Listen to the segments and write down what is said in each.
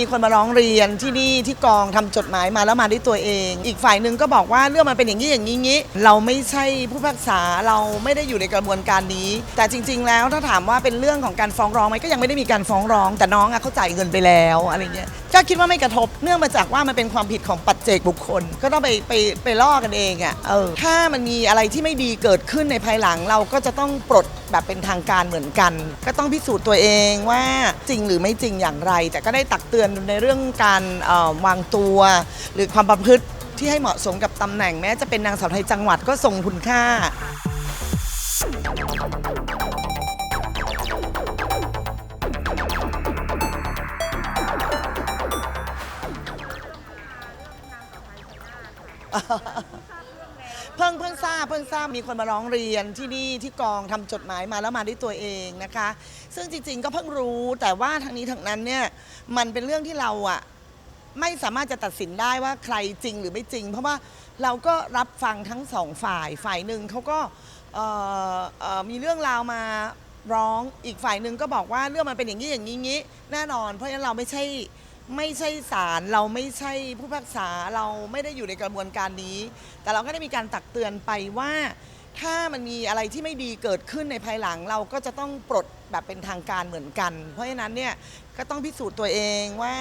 มีคนมาร้องเรียนที่นี่ที่กองทำจดหมายมาแล้วมาด้วยตัวเอง อีกฝ่ายหนึ่งก็บอกว่าเรื่องมันเป็นอย่างนี้อย่างนี้งี้ เราไม่ใช่ผู้พิพากษาเราไม่ได้อยู่ในกระบวนการนี้ แต่จริง ๆ แล้วถ้าถามว่าเป็นเรื่องของการฟ้องร้องไหมก็ยังไม่ได้มีการฟ้องร้อง แต่น้องอะเขาจ่ายเงินไปแล้วอะไรเงี้ยก็คิดว่าไม่กระทบเนื่องมาจากว่ามันเป็นความผิดของปัจเจกบุคคล ก็ต้องไปไปไปล่อกันเองอะเออถ้ามันมีอะไรที่ไม่ดีเกิดขึ้นในภายหลังเราก็จะต้องปลดแบบเป็นทางการเหมือนกัน ก็ต้องพิสูจน์ตัวเองว่าจริงหรือไม่จริงอย่างไร แต่ก็ได้ตักเตือนในเรื่องการวางตัว หรือความประพฤติที่ให้เหมาะสมกับตำแหน่งแม้จะเป็นนางสาวไทยจังหวัดก็ทรงคุณค่า เพิ่งเพิ่งทราบเพิ่งทราบมีคนมาร้องเรียนที่นี่ที่กองทำจดหมายมาแล้วมาด้วยตัวเองนะคะ ซึ่งจริงๆก็เพิ่งรู้แต่ว่าทางนี้ทางนั้นเนี่ยมันเป็นเรื่องที่เราอะไม่สามารถจะตัดสินได้ว่าใครจริงหรือไม่จริง เพราะว่าเราก็รับฟังทั้งสองฝ่ายฝ่ายหนึ่งเขาก็เอ่อเอ่อมีเรื่องราวมาร้องอีกฝ่ายหนึ่งก็บอกว่าเรื่องมันเป็นอย่างนี้อย่างนี้งี้แน่นอน เพราะฉะนั้นเราไม่ใช่ ไม่ใช่ศาลเราไม่ใช่ผู้พิพากษาเราไม่ได้อยู่ในกระบวนการนี้ แต่เราก็ได้มีการตักเตือนไปว่า ถ้ามันมีอะไรที่ไม่ดีเกิดขึ้นในภายหลัง เราก็จะต้องปลดแบบเป็นทางการเหมือนกัน เพราะฉะนั้นเนี่ยก็ต้องพิสูจน์ตัวเองว่า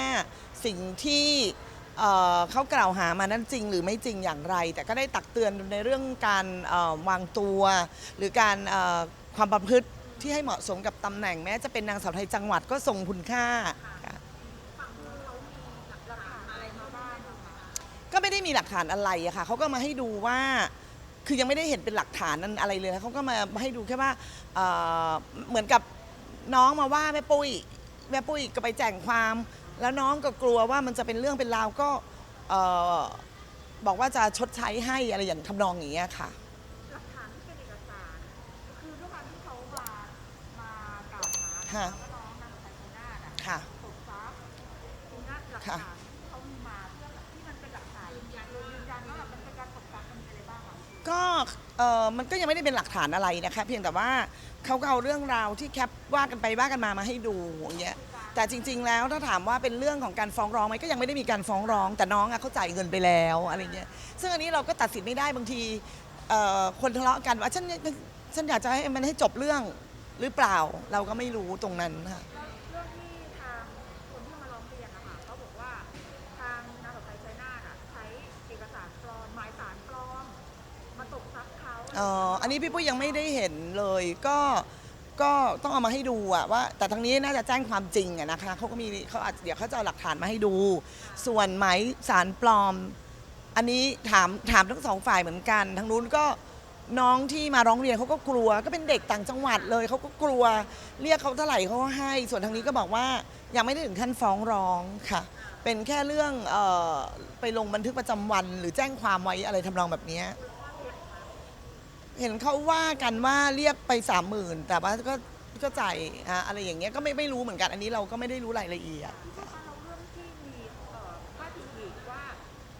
สิ่งที่เอ่อเขากล่าวหามานั้นจริงหรือไม่จริงอย่างไร แต่ก็ได้ตักเตือนในเรื่องการเอ่อวางตัว หรือการเอ่อความประพฤติที่ให้เหมาะสมกับตำแหน่งแม้จะเป็นนางสาวไทยจังหวัดก็ทรงคุณค่าค่ะ ก็ไม่ได้มีหลักฐานอะไรอะค่ะเขาก็มาให้ดูว่า คือยังไม่ได้เห็นเป็นหลักฐานนั้นอะไรเลยนะเขาก็มาให้ดูแค่ว่าเอ่อเหมือนกับน้องมาว่าแม่ปุ้ยแม่ปุ้ยก็ไปแจ้งความ แล้วน้องก็กลัวว่ามันจะเป็นเรื่องเป็นราวก็เอ่อบอกว่าจะชดใช้ให้อะไรอย่างทำนองอย่างเงี้ยค่ะ หลักฐานที่เป็นเอกสาร คือด้วยความที่เขามา มากล่าวหาค่ะว่าน้องนางสายชนาดอะ ค่ะ ตกทรัพย์ทีนี้หลักค่ะ ฐาน เออมันก็ยังไม่ได้เป็นหลักฐานอะไรนะคะเพียงแต่ว่าเขาก็เอาเรื่องราวที่แคปว่ากันไปว่ากันมามาให้ดูอย่างเงี้ยแต่จริง ๆ แล้วถ้าถามว่าเป็นเรื่องของการฟ้องร้องไหมก็ยังไม่ได้มีการฟ้องร้อง แต่น้องอะเขาจ่ายเงินไปแล้วอะไรเงี้ยซึ่งอันนี้เราก็ตัดสินไม่ได้บางทีเอ่อคนทะเลาะกันว่าฉันฉันอยากจะให้มันให้จบเรื่องหรือเปล่าเราก็ไม่รู้ตรงนั้นค่ะ อันนี้พี่ปุ้ยยังไม่ได้เห็นเลย ก็ก็ต้องเอามาให้ดูอะว่า แต่ทางนี้น่าจะแจ้งความจริงอะนะคะเขาก็มีเขาอาจเดี๋ยวเขาจะเอาหลักฐานมาให้ดู ส่วนไหมสารปลอม อันนี้ถามถามทั้งสองฝ่ายเหมือนกันทางนู้นก็น้องที่มาร้องเรียนเขาก็กลัว ก็เป็นเด็กต่างจังหวัดเลยเขาก็กลัว เรียกเขาเท่าไหร่เขาก็ให้ ส่วนทางนี้ก็บอกว่ายังไม่ได้ถึงขั้นฟ้องร้องค่ะ เป็นแค่เรื่องเออไปลงบันทึกประจำวัน หรือแจ้งความไว้อะไรทำนองแบบเนี้ย เห็นเขาว่ากันว่าเรียกไปสามหมื่นแต่ว่าก็ก็จ่ายอะอะไรอย่างเงี้ยก็ไม่ไม่รู้เหมือนกันอันนี้เราก็ไม่ได้รู้รายละเอียด ถ้าเราเรื่องที่มีเอ่อพาดพิงอีกว่า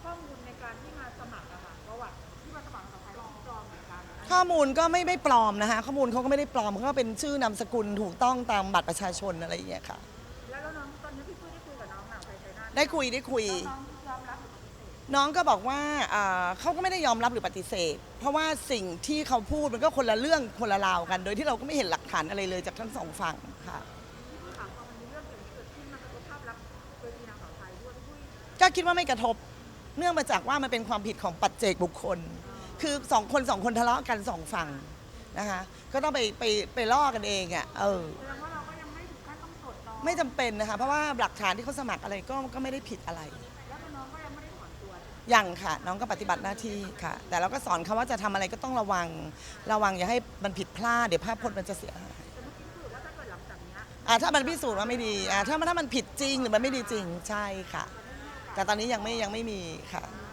ข้อมูลในการที่มาสมัครอะค่ะประวัติที่มาสมัครกับใครปลอมปลอมเหมือนกันอันนี้ข้อมูลก็ไม่ไม่ปลอมนะคะข้อมูลเขาก็ไม่ได้ปลอมเขาก็เป็นชื่อนามสกุลถูกต้องตามบัตรประชาชนอะไรอย่างเงี้ยค่ะ แล้วแล้วน้องตอนนี้พี่ปุ้ยได้คุยกับน้องหนาวไทยไทยนาทได้คุยได้คุยแล้วน้อง น้องก็บอกว่าอ่าเขาก็ไม่ได้ยอมรับหรือปฏิเสธ เพราะว่าสิ่งที่เขาพูดมันก็คนละเรื่องคนละราวกัน โดยที่เราก็ไม่เห็นหลักฐานอะไรเลยจากทั้งสองฝั่งค่ะถามว่ามันมีเรื่องอย่างนี้เกิดขึ้นมันกระทบภาพลักษณ์เวทีนางสาวไทยด้วยพี่ปุ้ยก็คิดว่าไม่กระทบ เนื่องมาจากว่ามันเป็นความผิดของปัจเจกบุคคล คือสองคนสองคนทะเลาะกันสองฝั่งนะคะ ก็ต้องไปไปไปล่อกันเองอะ เออ แสดงว่าเราก็ยังไม่ถึงขั้นต้องตรวจน้องไม่จำเป็นนะคะ เพราะว่าหลักฐานที่เขาสมัครอะไรก็ก็ไม่ได้ผิดอะไร แยังค่ะน้องก็ปฏิบัติหน้าที่ค่ะ แต่เราก็สอนเขาว่าจะทำอะไรก็ต้องระวัง ระวังอย่าให้มันผิดพลาดเดี๋ยวภาพพจน์มันจะเสียหายแต่เมื่อกี้คือว่าถ้าเกิดหลังจากเนี้ยอ่าถ้ามันพิสูจน์ว่าไม่ดีอ่าถ้ามันถ้ามันผิดจริงหรือมันไม่ดีจริงใช่ค่ะ แต่ตอนนี้ยังไม่ยังไม่มีค่ะแ